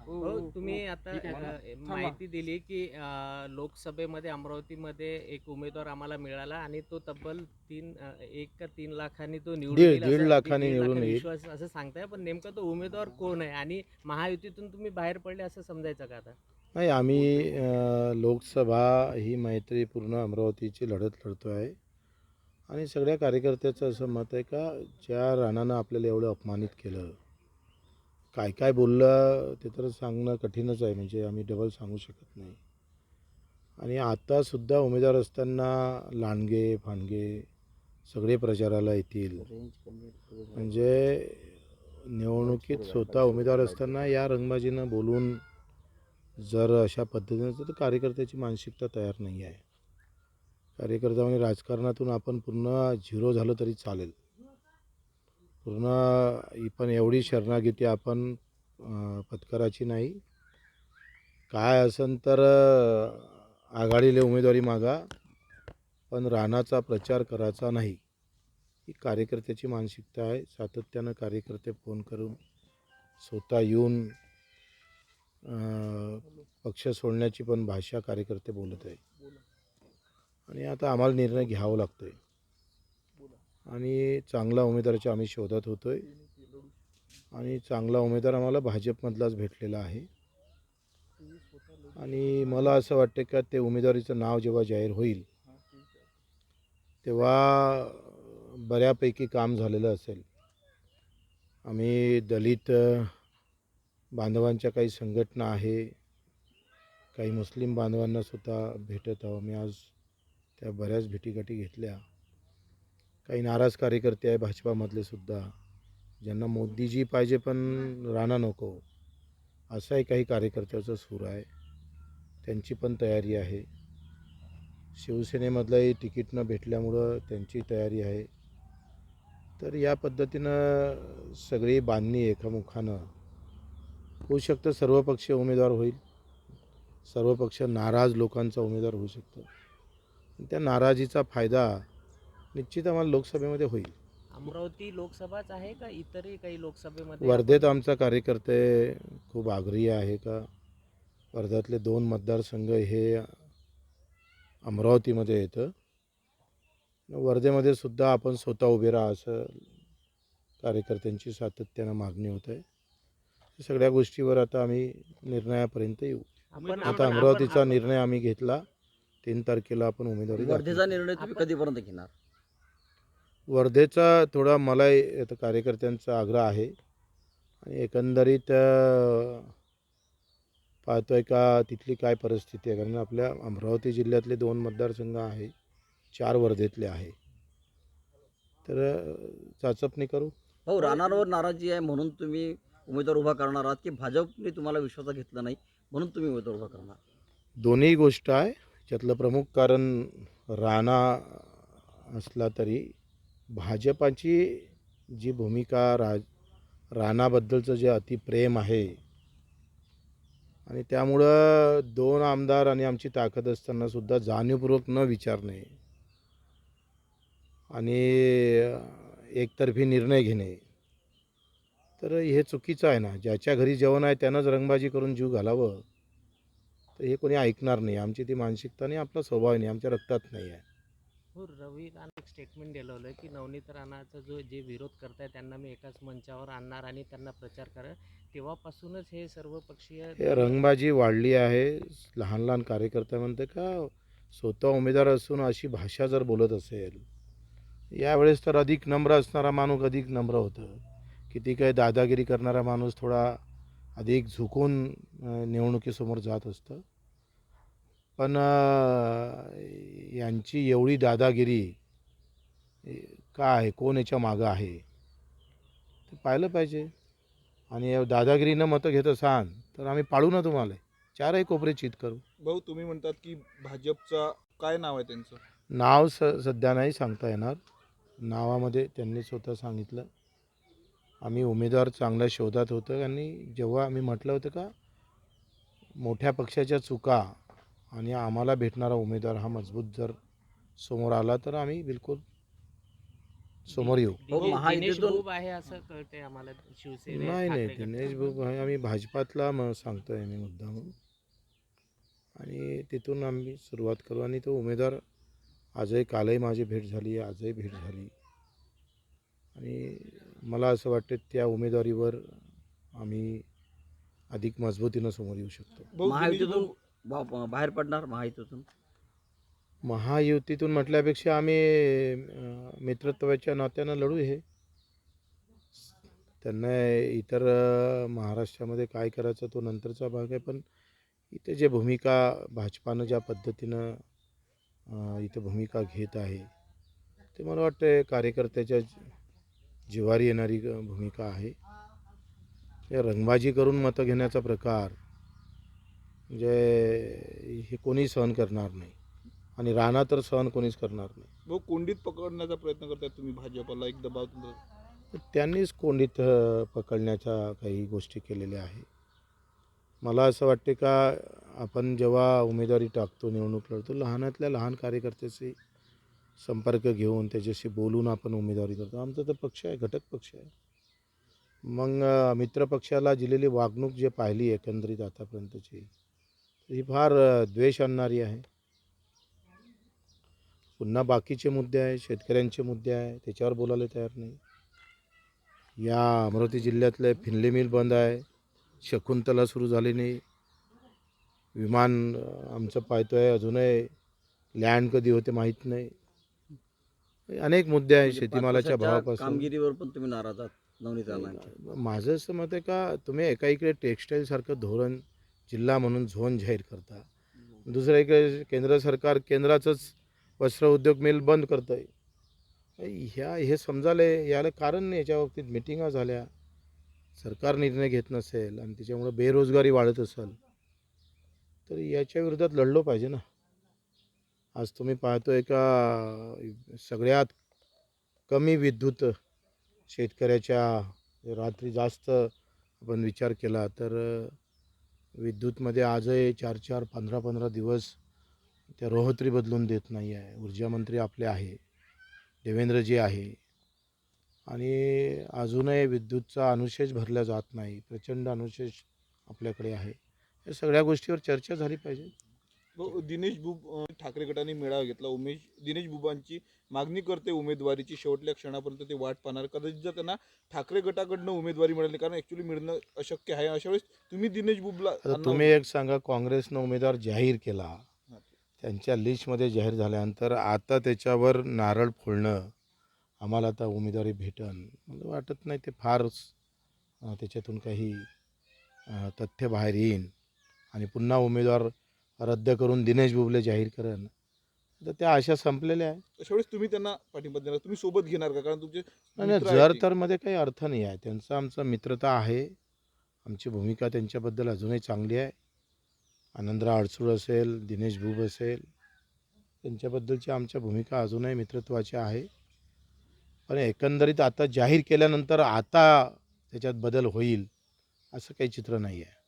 हो तुम्ही आता अ, माहिती दिली की लोकसभेमध्ये अमरावतीमध्ये एक उमेदवार आम्हाला मिळाला आणि तो तब्बल तीन एक का तीन लाखांनी तो निवडून लाखांनी निवडून. विश्वास असं सांगताय पण नेमकं तो उमेदवार कोण आहे? आणि महायुतीतून तुम्ही बाहेर पडले असं समजायचं का आता? नाही आम्ही लोकसभा ही मैत्रीपूर्ण अमरावतीची लढत लढतो आहे. आणि सगळ्या कार्यकर्त्याचं असं मत आहे का ज्या राणानं आपल्याला एवढं अपमानित केलं काय काय बोललं ते तर सांगणं कठीणच आहे म्हणजे आम्ही डबल सांगू शकत नाही. आणि आत्तासुद्धा उमेदवार असताना लांडगे फांडगे सगळे प्रचाराला येतील. म्हणजे निवडणुकीत स्वतः उमेदवार असताना या रंगबाजीनं बोलून जर अशा पद्धतीनं तर कार्यकर्त्याची मानसिकता तयार नाही आहे. कार्यकर्ता म्हणजे राजकारणातून आपण पूर्ण झिरो झालं तरी चालेल. पूर्ण ही पण एवढी शरणागती आपण पत्कराची नाही. काय असन तर आघाडीला आघाडीले उमेदवारी मागा पण राणाचा प्रचार करायचा नाही. ही कार्यकर्त्याची मानसिकता आहे. सातत्यानं कार्यकर्ते फोन करून स्वतः येऊन पक्ष सोडण्याची पण भाषा कार्यकर्ते बोलत आहे आणि आता आम्हाला निर्णय घ्यावा लागतो आहे आणि चांगला उमेदवाराच्या आम्ही शोधात होतो आहे आणि चांगला उमेदवार आम्हाला भाजपमधलाच भेटलेला आहे. आणि मला असं वाटतं का ते उमेदवारीचं नाव जेव्हा जाहीर होईल तेव्हा बऱ्यापैकी काम झालेलं असेल. आम्ही दलित बांधवांच्या काही संघटना आहे काही मुस्लिम बांधवांनासुद्धा भेटत आहो मी आज त्या बऱ्याच भेटीगाठी घेतल्या. काही नाराज कार्यकर्ते आहे भाजपामधले सुद्धा. ज्यांना मोदीजी पाहिजे पण राणा नको असाही काही कार्यकर्त्याचा सूर आहे. त्यांची पण तयारी आहे. शिवसेनेमधलंही तिकीट न भेटल्यामुळं त्यांची तयारी आहे. तर या पद्धतीनं सगळी बांधणी एकामुखानं होऊ शकतं. सर्व पक्ष उमेदवार होईल. सर्व पक्ष नाराज लोकांचा उमेदवार होऊ शकतो. त्या नाराजीचा फायदा निश्चित आम्हाला लोकसभेमध्ये होईल. अमरावती लोकसभाच आहे का इतरही काही लोकसभेमध्ये? वर्धेत आमचा कार्यकर्ते खूप आग्रही आहे का? वर्ध्यातले दोन मतदारसंघ हे अमरावतीमध्ये येतं. वर्धेमध्ये सुद्धा आपण स्वतः उभे राहा असं कार्यकर्त्यांची सातत्यानं मागणी होत आहे. सगळ्या गोष्टीवर आता आम्ही निर्णयापर्यंत येऊ. आपण आता अमरावतीचा निर्णय आम्ही घेतला. तीन तारखेला आपण उमेदवारी. वर्धेचा निर्णय तुम्ही कधीपर्यंत घेणार? वर्धेचा थोडा आता कार्यकर्त्यांचा आग्रह आहे. आणि एकंदरीत अ, पाहतोय का तिथली काय परिस्थिती आहे? कारण आपल्या अमरावती जिल्ह्यातले दोन मतदारसंघ आहे चार वर्धेतले आहे. तर चाचपणी करू? भाऊ राणारवर नाराजी आहे म्हणून तुम्ही उमेदवार उभा करणार आहात की भाजपने तुम्हाला विश्वासात घेतलं नाही म्हणून तुम्ही उमेदवार उभा करणार? दोन्ही गोष्ट आहे. त्यातलं प्रमुख कारण राणा असला तरी भाजपाची जी भूमिका राज राणाबद्दलचं जे अतिप्रेम आहे आणि त्यामुळं दोन आमदार आणि आमची ताकद असताना सुद्धा जाणीवपूर्वक न विचारणे आणि एकतर्फी निर्णय घेणे तर हे चुकीचं आहे ना. ज्याच्या घरी जेवण आहे त्यानंच रंगबाजी करून जीव घालावं तर हे कोणी ऐकणार नाही. आमची ती मानसिकता नाही आपला स्वभाव नाही आमच्या रक्तात नाही आहे. हो रवी राणा एक स्टेटमेंट दिलं होतं की नवनीत राणाचा जो जे विरोध करताय त्यांना मी एकाच मंचावर आणणार आणि त्यांना प्रचार करेन तेव्हापासूनच हे सर्व पक्षीय रंगबाजी वाढली आहे. लहान लहान कार्यकर्ते म्हणते का स्वतः उमेदवार असून अशी भाषा जर बोलत असेल यावेळेस तर अधिक नम्र असणारा माणूस अधिक नम्र होतं. किती काही दादागिरी करणारा माणूस थोडा अधिक झुकून निवडणुकीसमोर जात असतं. पण यांची एवढी दादागिरी का आहे? कोण याच्या मागं आहे? ते पाहिलं पाहिजे. आणि दादागिरीनं मतं घेत असाल तर आम्ही पाळू ना तुम्हाला. चारही कोपरे चित करू. भाऊ तुम्ही म्हणतात की भाजपचा काय नाव आहे त्यांचं? नाव स सध्या नाही सांगता येणार. नावामध्ये त्यांनी स्वतः सांगितलं. आम्ही उमेदवार चांगल्या शोधात होतं. आणि जेव्हा आम्ही म्हटलं होतं का मोठ्या पक्षाच्या चुका आणि आम्हाला भेटणारा उमेदवार हा मजबूत जर समोर आला तर आम्ही बिलकुल समोर येऊ. हो, दिनेश- महायुतीतून- दिनेश बुब आहे असं कळतंय आम्हाला शिवसेने नाही नाही ठाकरे दिनेश. भाऊ भाई आम्ही भाजपातला मग सांगतोय मी मुद्दामून आणि तिथून आम्ही सुरुवात करू. आणि तो उमेदवार आजही कालही माझी भेट झाली आजही भेट झाली. आणि मला असं वाटतं त्या उमेदवारीवर आम्ही अधिक मजबूतीनं समोर येऊ शकतो. भाऊ, महायुतीतून बा- बाहेर पडणार महायुतीतून? महायुतीतून म्हटल्यापेक्षा आम्ही अं, मित्रत्वाच्या नात्यानं लढू हे. त्यांना इतर अं, महाराष्ट्रामध्ये काय करायचं तो नंतरचा भाग आहे पण इथे जे भूमिका भाजपानं ज्या पद्धतीनं अं, इथं भूमिका घेत आहे ते मला वाटतं कार्यकर्त्याच्या जिवारी येणारी भूमिका आहे. हे रंगबाजी करून मतं घेण्याचा प्रकार म्हणजे हे कोणी सहन करणार नाही. आणि राणा तर सहन कोणीच करणार नाही. भाऊ कोंडीत पकडण्याचा प्रयत्न करताय तुम्ही भाजपला एक दबाव तुमचा? तर त्यांनीच कोंडीत अ, पकडण्याच्या काही गोष्टी केलेल्या आहे मला असं वाटते का आपण जेव्हा उमेदवारी टाकतो निवडणूक लढतो लहानातल्या लहान कार्यकर्त्याशी संपर्क घेऊन त्याच्याशी बोलून आपण उमेदवारी करतो. आमचा तर पक्ष आहे घटक पक्ष आहे. मग अ, मित्र पक्षाला दिलेली वागणूक जे पाहिली एकंदरीत आतापर्यंतची ही फार द्वेष आणणारी आहे. पुन्हा बाकीचे मुद्दे आहे शेतकऱ्यांचे मुद्दे आहे त्याच्यावर बोलायला तयार नाही. या अमरावती जिल्ह्यातले फिनले मिल बंद आहे. शकुंतला सुरू झाली नाही. विमान आमचं पाहतो आहे अजूनही लँड कधी होते माहीत नाही. अनेक मुद्दे आहे म्हणजे शेतीमालाच्या भावापासून. कामगिरीवर पण तुम्ही नाराज आहात माझं असं मत आहे का तुम्ही एका इकडे टेक्स्टाईलसारखं धोरण जिल्हा म्हणून झोन जाहीर करता. दुसरं एक केंद्र सरकार केंद्राचंच वस्त्र उद्योग मिल बंद करतं आहे ह्या हे समजाले याला कारण नाही. याच्या बाबतीत मिटिंगा झाल्या. सरकार निर्णय घेत नसेल आणि त्याच्यामुळं बेरोजगारी वाढत असेल तर याच्या विरोधात लढलो पाहिजे ना. आज तुम्ही पाहतोय का सगळ्यात कमी विद्युत शेतकऱ्याच्या रात्री जास्त आपण विचार केला तर विद्युतमध्ये आजही चार चार पंधरा पंधरा दिवस त्या रोहत्री बदलून देत नाही आहे. ऊर्जामंत्री आपले आहे. देवेंद्रजी आहे. आणि अजूनही विद्युतचा अनुशेष भरला जात नाही. प्रचंड अनुशेष आपल्याकडे आहे. या सगळ्या गोष्टीवर चर्चा झाली पाहिजे. दिनेश बुब ठाकरे गटाने मेळावा घेतला. उमेश दिनेश बुबांची मागणी करते उमेदवारीची. शेवटल्या क्षणापर्यंत ते वाट पाहणार. कदाचित जर त्यांना ठाकरे गटाकडनं उमेदवारी मिळाली कारण ऍक्च्युली मिळणं अशक्य आहे. अशा वेळेस तुम्ही दिनेश बुबला तुम्ही एक सांगा काँग्रेसनं उमेदवार जाहीर केला. त्यांच्या लिस्टमध्ये जाहीर झाल्यानंतर आता त्याच्यावर नारळ फोडणं आम्हाला आता उमेदवारी भेटन. मला वाटत नाही ते फारच अं, त्याच्यातून काही तथ्य बाहेर येईन. आणि पुन्हा उमेदवार रद्द करून दिनेश बुबले जाहीर करण तर त्या आशा संपलेल्या आहे अशा वेळेस तुम्ही त्यांना पाठिंबा देणार तुम्ही सोबत घेणार का? कारण तुमचे मित्र आहेत जर ते. तर मध्ये काही अर्थ नाही आहे. त्यांचा आमचा मित्रता आहे. आमची भूमिका त्यांच्याबद्दल अजूनही चांगली आहे. आनंदराव अडसूळ असेल दिनेश भूब असेल त्यांच्याबद्दलची आमच्या भूमिका अजूनही मित्रत्वाची आहे. पण एकंदरीत आता जाहीर केल्यानंतर आता त्याच्यात बदल होईल असं काही चित्र नाही आहे